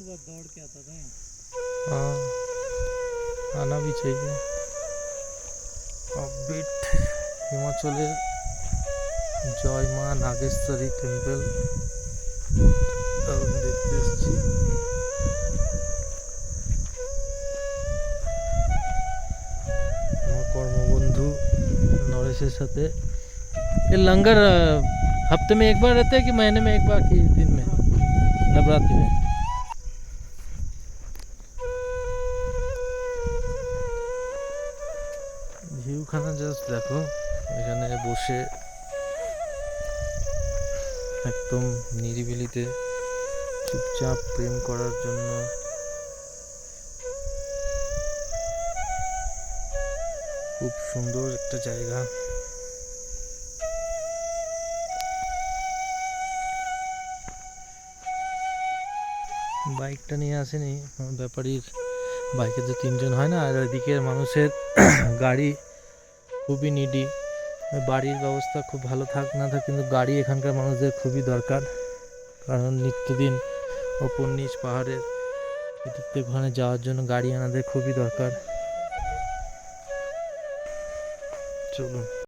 सुबह दौड़ के आता था यहाँ हाँ आना भी चाहिए আপবিট হিমাচলের জয় মা নাগেশ্বরী টেম্পল দারুণ দেখতে এসেছি আমার কর্মবন্ধু নরেশের সাথে ये लंगर अ, हफ्ते में एक बार रहता है कि महीने में एक बार कि दिन में नवरात्रि में ভিউখানা জাস্ট দেখো, এখানে বসে একদম নিরিবিলিতে চুপচাপ প্রেম করার জন্য খুব সুন্দর একটা জায়গা। বাইকটা নিয়ে আসেনি ব্যাপারীর বাইকে তো তিনজন হয় না, আর ওইদিকের মানুষের গাড়ি খুবই নিডি বাড়ির ব্যবস্থা খুব ভালো থাক, না থাক, কিন্তু গাড়ি এখানকার মানুষদের খুবই দরকার। কারণ নিত্যদিন ওপর নিচ পাহাড়ের এদিকতে ওখানে যাওয়ার জন্য গাড়ি আনাদের খুবই দরকার। চলুন।